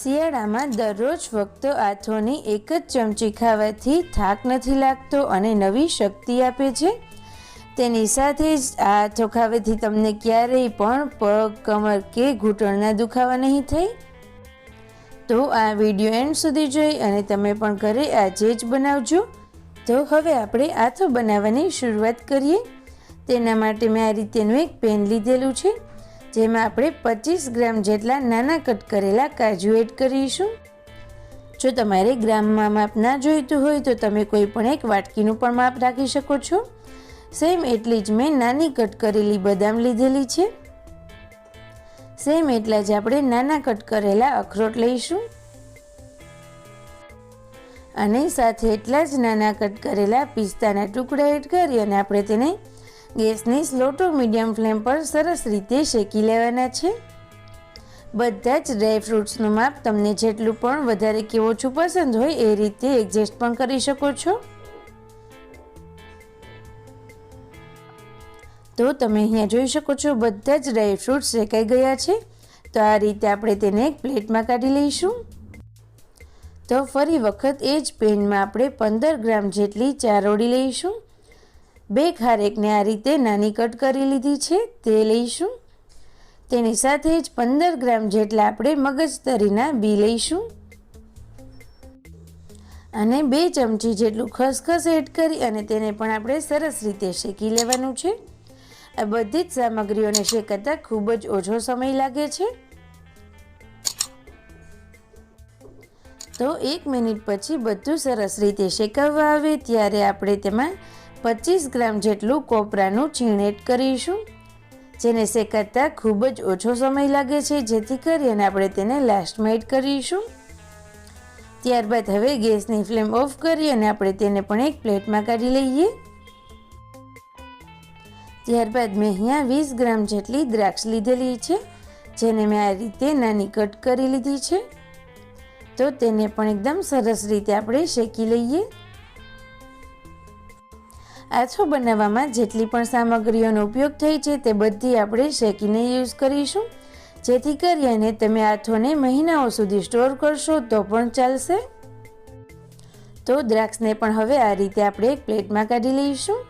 શિયાળામાં દરરોજ ફક્ત આથોની એક જ ચમચી ખાવાથી થાક નથી લાગતો અને નવી શક્તિ આપે છે. તેની સાથે જ આ આથો ખાવાથી તમને ક્યારેય પણ પગ, કમર કે ઘૂંટણના દુખાવા નહીં થાય. તો આ વીડિયો એન્ડ સુધી જોઈ અને તમે પણ ઘરે આજે જ બનાવજો. તો હવે આપણે આથો બનાવવાની શરૂઆત કરીએ. તેના માટે મેં આ રીતેનું એક પેન લીધેલું છે. જેમાં આપણે પચીસ ગ્રામ જેટલા નાના કટ કરેલા કાજુ એડ કરીશું. જો તમારે ગ્રામમાં માપ ના જોઈતું હોય તો તમે કોઈ પણ એક વાટકીનું પણ માપ રાખી શકો છો. સેમ એટલી જ મેં નાની કટ કરેલી બદામ લીધેલી છે. સેમ એટલા જ આપણે નાના કટ કરેલા અખરોટ લઈશું. અને સાથે એટલા જ નાના કટ કરેલા પિસ્તાના ટુકડા એડ કરી અને આપણે તેને ગેસની સ્લો ટુ મીડિયમ ફ્લેમ પર સરસ રીતે શેકી લેવાના છે. બધા જ ડ્રાય ફ્રૂટ્સનું માપ તમને જેટલું પણ વધારે કે ઓછું પસંદ હોય એ રીતે એડજસ્ટ પણ કરી શકો છો. તો તમે અહીંયા જોઈ શકો છો બધા જ ડ્રાય ફ્રૂટ્સ શેકાઈ ગયા છે. તો આ રીતે આપણે તેને એક પ્લેટમાં કાઢી લઈશું. તો ફરી વખત એ જ પેનમાં આપણે પંદર ગ્રામ જેટલી ચારોળી લઈશું. બે ખારેકને આ રીતે નાની કટ કરી લીધી છે, તે લઈશું. તેની સાથે જ પંદર ગ્રામ જેટલા આપણે મગજતરીના બી લઈશું. અને બે ચમચી જેટલું ખસખસ એડ કરી અને તેને પણ આપણે સરસ રીતે શેકી લેવાનું છે. આ બધી જ સામગ્રીઓને શેકાતા ખૂબ જ ઓછો સમય લાગે છે. તો એક મિનિટ પછી બધું સરસ રીતે શેકાવવા આવે, ત્યારે આપણે તેમાં પચીસ ગ્રામ જેટલું કોપરાનું છીણેટ કરીશું, જેને શેકાતા ખૂબ જ ઓછો સમય લાગે છે, જેથી કરી અને આપણે તેને લાસ્ટમાં એડ કરીશું. ત્યારબાદ હવે ગેસની ફ્લેમ ઓફ કરી અને આપણે તેને પણ એક પ્લેટમાં કાઢી લઈએ. ત્યારબાદ મેં અહીંયા વીસ ગ્રામ જેટલી દ્રાક્ષ લીધેલી છે, જેને મેં આ રીતે નાની કટ કરી લીધી છે. તો તેને પણ એકદમ સરસ રીતે આપણે શેકી લઈએ. આથો બનાવવામાં જેટલી પણ સામગ્રીઓનો ઉપયોગ થઈ છે તે બધી આપણે શેકીને યુઝ કરીશું. જેથી કરીને તમે આથોને મહિનાઓ સુધી સ્ટોર કરશો તો પણ ચાલશે. તો દ્રાક્ષને પણ હવે આ રીતે આપણે એક પ્લેટમાં કાઢી લઈશું.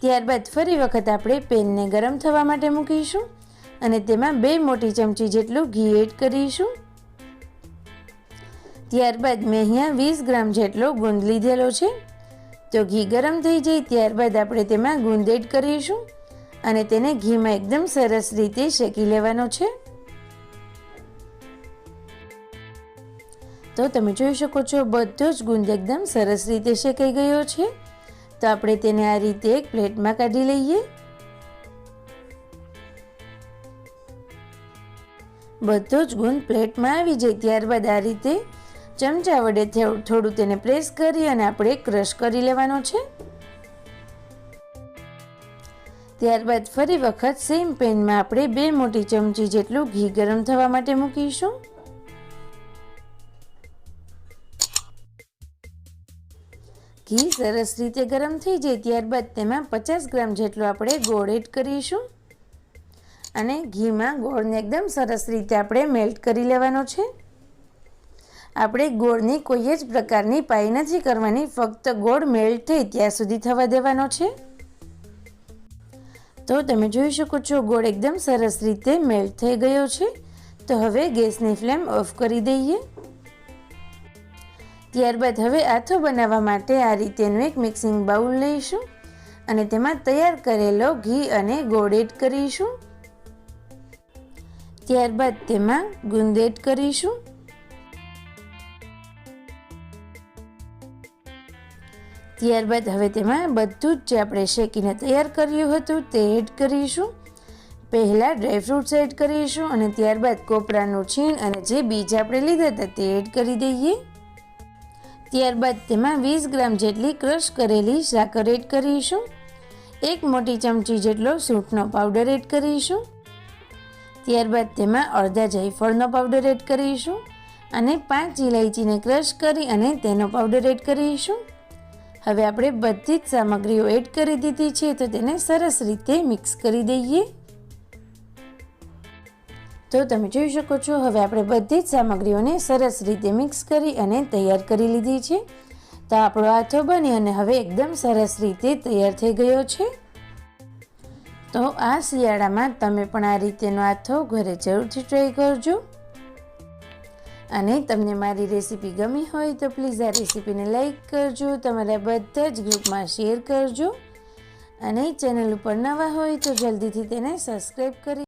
ત્યારબાદ ફરી વખત આપણે પેનને ગરમ થવા માટે મૂકીશું અને તેમાં બે મોટી ચમચી જેટલું ઘી એડ કરીશું. ત્યારબાદ મેં અહીંયા વીસ ગ્રામ જેટલો ગુંદ લીધેલો છે. તો ઘી ગરમ થઈ જાય ત્યારબાદ આપણે તેમાં ગુંદ એડ કરીશું અને તેને ઘીમાં એકદમ સરસ રીતે શેકી લેવાનો છે. તો તમે જોઈ શકો છો, બધો જ ગુંદ એકદમ સરસ રીતે શેકાઈ ગયો છે. તો આપણે તેને આ રીતે એક પ્લેટમાં કાઢી લઈએ. બધો જ ગુંદ પ્લેટમાં આવી જાય ત્યારબાદ આ રીતે ચમચા વડે થોડું તેને પ્રેસ કરી અને આપણે ક્રશ કરી લેવાનો છે. ત્યારબાદ ફરી વખત સેમ પેનમાં આપણે બે મોટી ચમચી જેટલું ઘી ગરમ થવા માટે મૂકીશું. ઘી સરસ રીતે ગરમ થઈ જાય ત્યારબાદ તેમાં પચાસ ગ્રામ જેટલો આપણે ગોળ એડ કરીશું. અને ઘીમાં ગોળને એકદમ સરસ રીતે આપણે મેલ્ટ કરી લેવાનો છે. આપણે ગોળની કોઈ જ પ્રકારની પાઈ નથી કરવાની, ફક્ત ગોળ મેલ્ટ થઈ ત્યાં સુધી થવા દેવાનો છે. તો તમે જોઈ શકો છો, ગોળ એકદમ સરસ રીતે મેલ્ટ થઈ ગયો છે. તો હવે ગેસની ફ્લેમ ઓફ કરી દઈએ. ત્યારબાદ હવે આથો બનાવવા માટે આ રીતેનું એક મિક્સિંગ બાઉલ લઈશું અને તેમાં તૈયાર કરેલો ઘી અને ગોળ એડ કરીશું. ત્યારબાદ તેમાં ગુંદ એડ કરીશું. ત્યારબાદ હવે તેમાં બધું જ જે આપણે શેકીને તૈયાર કર્યું હતું તે એડ કરીશું. પહેલાં ડ્રાયફ્રૂટ્સ એડ કરીશું અને ત્યારબાદ કોપરાનું છીણ અને જે બીજ આપણે લીધા હતા તે એડ કરી દઈએ. ત્યારબાદ તેમાં વીસ ગ્રામ જેટલી ક્રશ કરેલી સાકર એડ કરીશું. એક મોટી ચમચી જેટલો સૂંઠનો પાવડર એડ કરીશું. ત્યારબાદ તેમાં અડધા જાયફળનો પાવડર એડ કરીશું અને પાંચ ઇલાયચીને ક્રશ કરી અને તેનો પાવડર એડ કરીશું. હવે આપણે બધી જ સામગ્રીઓ એડ કરી દીધી છે તો તેને સરસ રીતે મિક્સ કરી દઈએ. તો તમે જોઈ શકો છો, હવે આપણે બધી જ સામગ્રીઓને સરસ રીતે મિક્સ કરી અને તૈયાર કરી લીધી છે. તો આપણો આથો બની અને હવે એકદમ સરસ રીતે તૈયાર થઈ ગયો છે. તો આ શિયાળામાં તમે પણ આ રીતેનો આથો ઘરે જરૂરથી ટ્રાય કરજો. અને તમને મારી રેસીપી ગમી હોય તો પ્લીઝ આ રેસીપીને લાઈક કરજો, તમારા બધા જ ગ્રુપમાં શેર કરજો. અને ચેનલ ઉપર નવા હોય તો જલ્દીથી તેને સબસ્ક્રાઈબ કરી